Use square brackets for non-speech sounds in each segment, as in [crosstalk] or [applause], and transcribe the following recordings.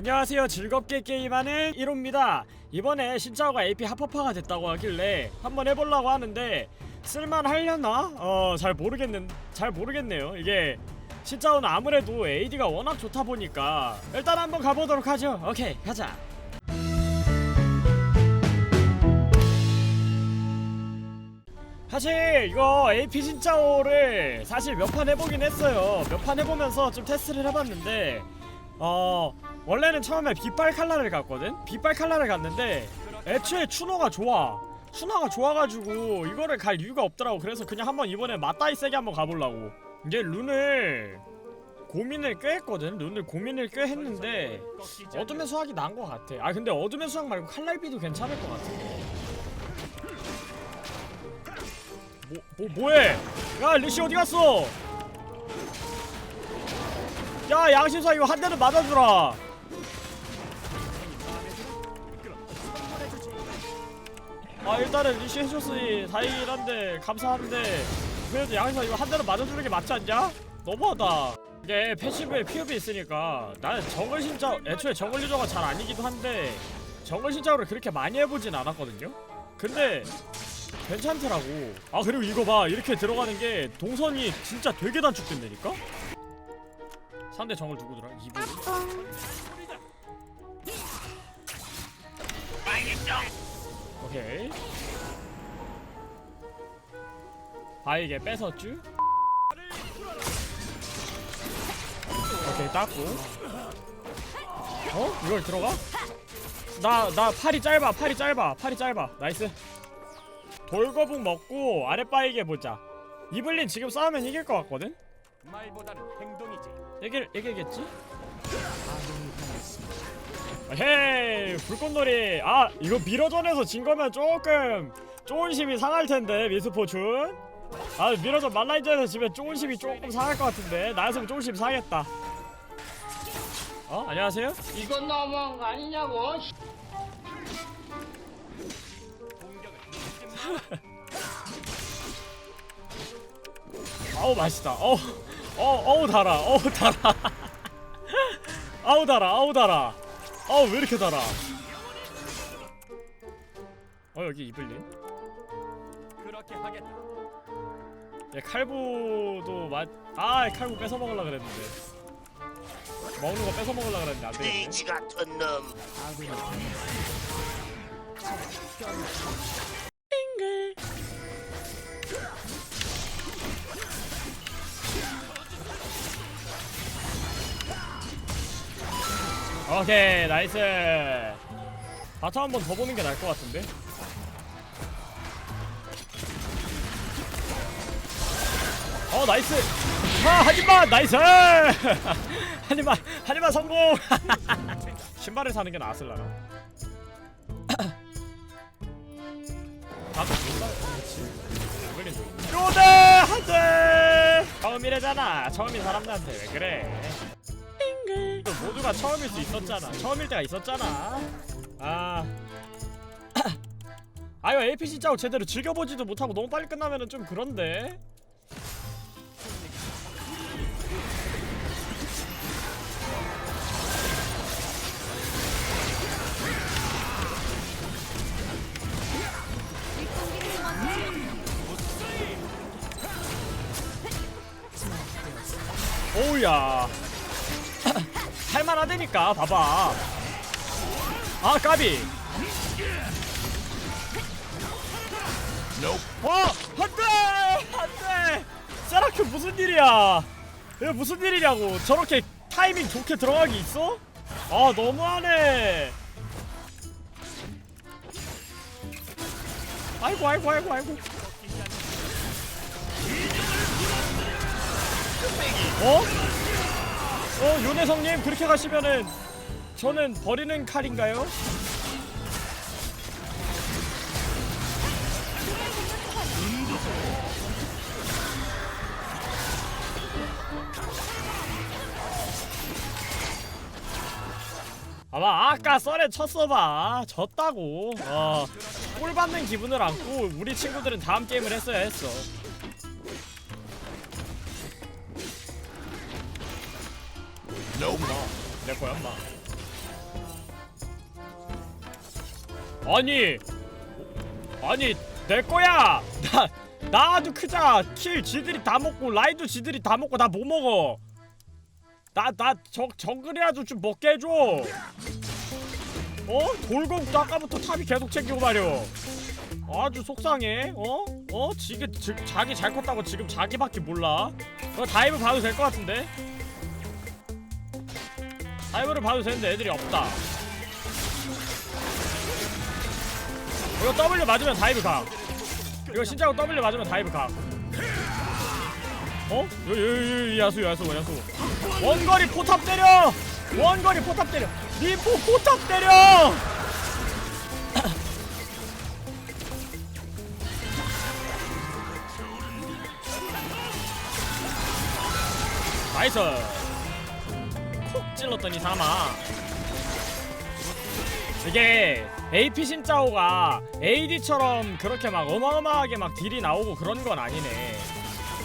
안녕하세요. 즐겁게 게임하는 1호입니다. 이번에 신짜오가 AP 합법화가 됐다고 하길래 한번 해보려고 하는데 쓸만하려나? 어 잘 모르겠는 잘 모르겠네요. 이게 신짜오는 아무래도 AD가 워낙 좋다 보니까 일단 한번 가보도록 하죠. 오케이 가자. 사실 이거 AP 신짜오를 사실 몇 판 해보긴 했어요. 몇 판 해보면서 좀 테스트를 해봤는데 어 원래는 처음에 빛발 칼라를 갔거든? 빛발 칼라를 갔는데 애초에 추노가 좋아. 추노가 좋아가지고 이거를 갈 이유가 없더라고. 그래서 그냥 한번 이번에 맞다이 세게 한번 가보려고. 이게 룬을 고민을 꽤 했거든? 룬을 고민을 꽤 했는데 어둠의 수학이 나은 것 같아. 아 근데 어둠의 수학 말고 칼날비도 괜찮을 것 같은데 뭐, 뭐 뭐해? 야 리시 어디 갔어 야 양심사 이거 한 대는 맞아주라. 아 일단은 리시 해줬으니 다행이긴 한데 감사한데 그래도 양심사 이거 한 대는 맞아주는 게 맞지 않냐? 너무하다. 이게 패시브에 피업이 있으니까. 나는 정글 신짜 애초에 정글 유저가 잘 아니기도 한데 정글 신짜오를 그렇게 많이 해보진 않았거든요? 근데 괜찮더라고. 아 그리고 이거 봐. 이렇게 들어가는 게 동선이 진짜 되게 단축된다니까? 상대 정글 누구더라? 이분 오케이 바이게 뺏었쥬 오케이 땄고 어? 이걸 들어가? 나 나 팔이 짧아 팔이 짧아 팔이 짧아 나이스 돌거북 먹고 아랫바이게 보자 이블린 지금 싸우면 이길 것 같거든? 말보다는 행동이지. 이길 이기겠지? 헤이 불꽃놀이 아 이거 미러전에서 진 거면 조금 조은심이 상할 텐데 미스포춘 아 미러전 말라인전에서 지면 조은심이 조금 상할 것 같은데 나였으면 조은심 상했다 어 안녕하세요 이건 너무한 거 아니냐고. [laughs] 아우 맛있다 어우 어 어우 달아 어우 달아 아우 달아 아우 달아 어우 왜 이렇게 달아 어 여기 이블린 그렇게 하겠다. 얘 칼부도 맛. 아 칼부 뺏어 먹으려 그랬는데. 먹는 거 뺏어 먹으려 그랬는데 안 되겠네. 돼지 같은 놈. 오케이 나이스. 바텀 한 번 더 보는 게 나을 것 같은데. 어 나이스. 아 하지마 나이스. [laughs] 하지마 하지마 성공. [laughs] 신발을 사는 게 나았을라나. [coughs] 나도 신발 그렇지. 요대 한대. 처음이래잖아. 처음인 사람들한테 왜 그래? 모두가 처음일 수 있었잖아. 처음일 때가 있었잖아. 아. [coughs] 아유 APC 짜고 제대로 즐겨보지도 못하고 너무 빨리 끝나면은 좀 그런데. 오우야 할만하다니까 봐봐. 아 까비. 와 안돼! 안돼! 세라큐 무슨 일이야? 이거 무슨 일이냐고. 저렇게 타이밍 좋게 들어가기 있어? 아 너무하네. 아이고 아이고 아이고 아이고. 어? 어 윤혜성님 그렇게 가시면은 저는 버리는 칼인가요? 아마 아까 썰에 쳤어봐. 졌다고. 어골 받는 기분을 안고 우리 친구들은 다음 게임을 했어야 했어 내 거야 엄마 아니 아니 내 거야 [laughs] 나 나도 크자 킬 지들이 다 먹고 라이도 지들이 다 먹고 나못 뭐 먹어 나나적 정글이라도 좀 먹게 해줘 어? 돌공도 아까부터 탑이 계속 챙기고 말이오 아주 속상해 어? 어? 지금 자기 잘 컸다고 지금 자기밖에 몰라 어, 다이브 봐도 될 것 같은데? 다이브를 봐도 되는데 애들이 없다. 이거 W 맞으면 다이브 가 이거 진짜로 W 맞으면 다이브 가 어? 여기 야수 야수 야수. 원거리 포탑 때려! 원거리 포탑 때려! 리포 포탑 때려! [coughs] 나이스! 콕 찔렀더니 사마 이게 AP 신짜오가 AD처럼 그렇게 막 어마어마하게 막 딜이 나오고 그런 건 아니네.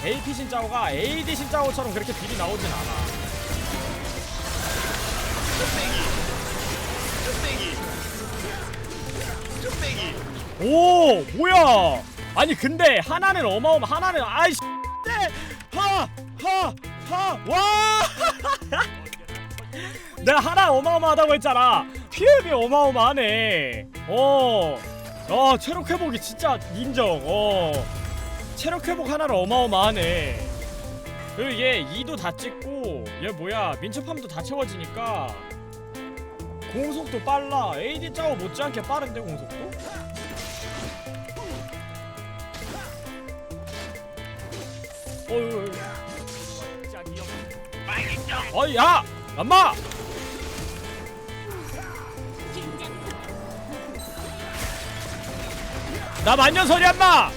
AP 신짜오가 AD 신짜오처럼 그렇게 딜이 나오진 않아. 오 뭐야? 아니 근데 하나는 어마어마 하나는 아이씨. 하하하와 내가 하나 어마어마하다고 했잖아. 피흡이 어마어마하네. 어, 어 체력 회복이 진짜 인정. 어. 체력 회복 하나는 어마어마하네. 그리고 얘 2도 다 찍고 얘 뭐야 민첩함도 다 채워지니까 공속도 빨라. AD 짜고 못지않게 빠른데 공속도? 어휴 어이 야! 엄마! 나 만년설이 엄마!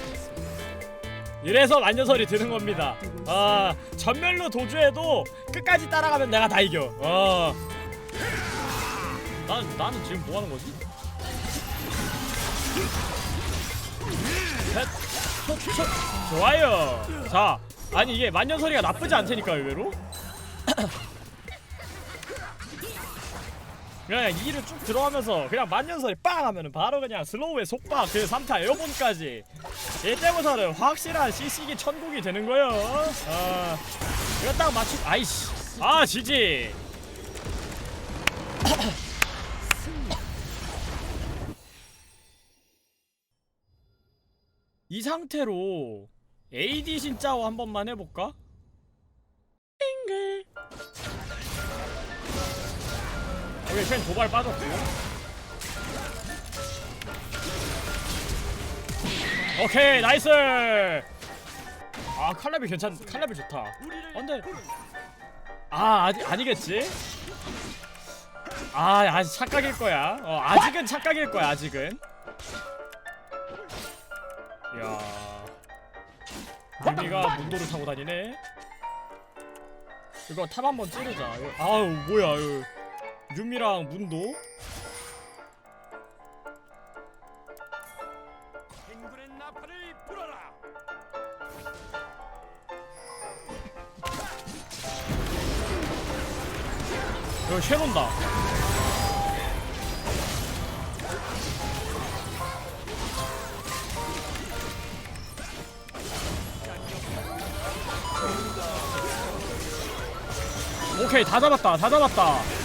이래서 만년설이 드는 겁니다 아 전멸로 도주해도 끝까지 따라가면 내가 다 이겨 어. 난, 나는 지금 뭐 하는 거지? 좋아요 자 아니 이게 만년설이가 나쁘지 않다니까 의외로 그냥 2를 쭉 들어가면서 그냥 만년설이 빵 하면은 바로 그냥 슬로우의 속박 그 3타 에어본까지. 이때부터는 확실한 CC기 천국이 되는 거요. 어 이거 딱 맞추 아이씨. 아 지지. 이 상태로 AD 신짜오 한 번만 해볼까? 오케이 팬 도발 빠졌고 오케이 나이스! 아 칼렙이 괜찮 칼렙이 좋다. 아, 근데 아 아니, 아니겠지? 아 아직 착각일 거야. 어 아직은 착각일 거야 아직은. 이야. 유미가 문도를 타고 다니네. 이거 탑 한번 찌르자. 아우 뭐야 이거 유미랑 문도? 행군의 나팔을 불어라. 이거 쉐논다. 오케이 다 잡았다 다 잡았다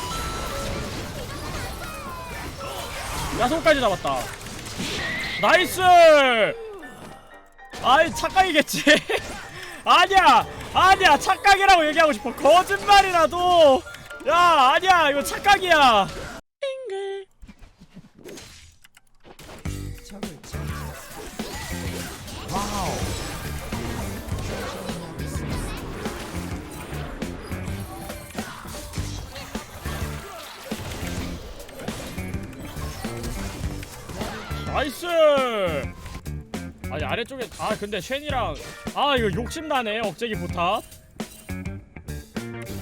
야손까지 잡았다. 나이스! 아이 착각이겠지. [laughs] 아니야 아니야 착각이라고 얘기하고 싶어. 거짓말이라도. 야 아니야 이거 착각이야 나이스! 아니 아래쪽에 아 근데 쉔이랑 아 이거 욕심나네 억제기 포탑.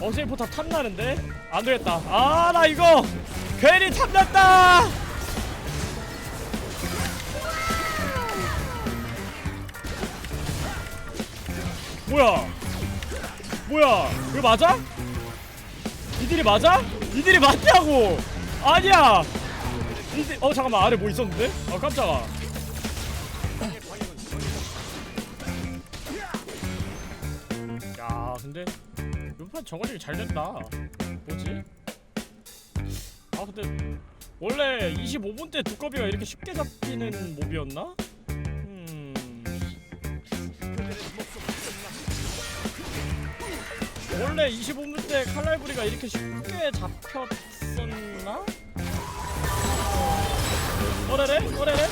억제기 포탑 탐나는데? 안되겠다. 아 나 이거 괜히 탐났다! 뭐야? 뭐야? 이거 맞아? 이들이 맞아? 이들이 맞냐고! 아니야 이제 어 잠깐만 아래 뭐 있었는데? 아 깜짝아 야 근데 이번 정원이 잘 된다 뭐지? 아 근데 원래 25분 때 두꺼비가 이렇게 쉽게 잡히는 몹이었나? 음... 원래 25분 때 칼날부리가 이렇게 쉽게 잡혔 오래래? 오래래?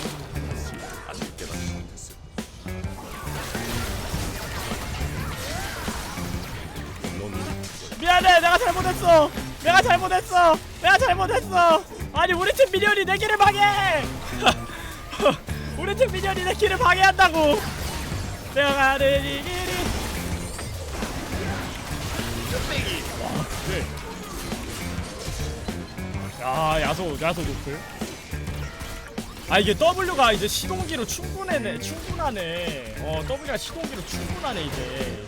미안해 내가 잘못했어. 내가 잘못했어. 내가 잘못했어. 아니 우리 팀 미니언이 내 길을 방해 [laughs] 우리 팀 미니언이 내 길을 방해한다고. 내가 가는 이 길이. 와 그래 야 야소 야소 노플 아 이게 W가 이제 시동기로 충분해네 충분하네. 어 W가 시동기로 충분하네 이제.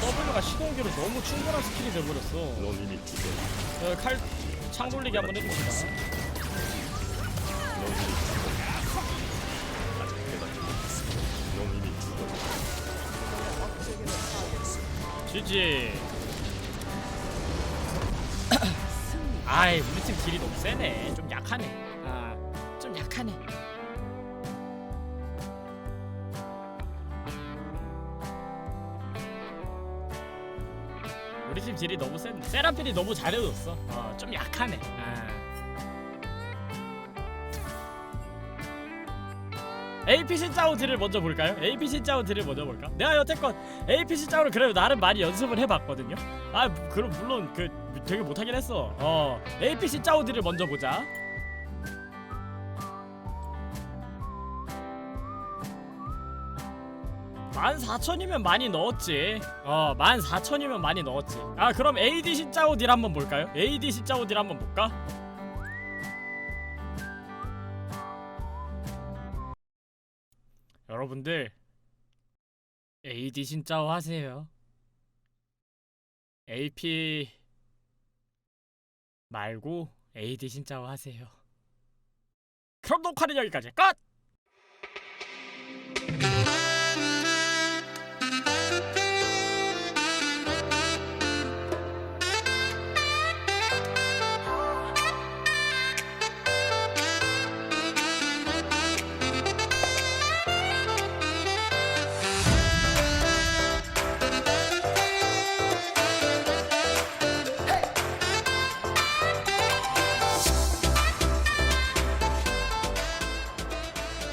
W가 시동기로 너무 충분한 스킬이 돼버렸어. 어, 칼창 돌리기 한번 해줍시다 GG [coughs] 아이 우리 팀 딜이 너무 세네. 좀 약하네. 아 좀 약하네. 우리 팀 딜이 너무 센 세라핀이 너무 잘해줬어. 어 좀 약하네. 아. APC 짜우드를 먼저 볼까요? APC 짜우드를 먼저 볼까? 내가 여태껏 APC 짜우를 그래도 나름 많이 연습을 해봤거든요. 아 무- 그럼 물론 그 되게 못하긴 했어. 어 APC 짜우드를 먼저 보자. 만 사천이면 많이 넣었지. 어, 만 사천이면 많이 넣었지. 아, 그럼 ADC 짜오딜 한번 볼까요? ADC 짜오딜 한번 볼까? 여러분들 AD 진짜오 하세요. AP 말고 AD 진짜오 하세요. 그럼 녹화는 여기까지 끝!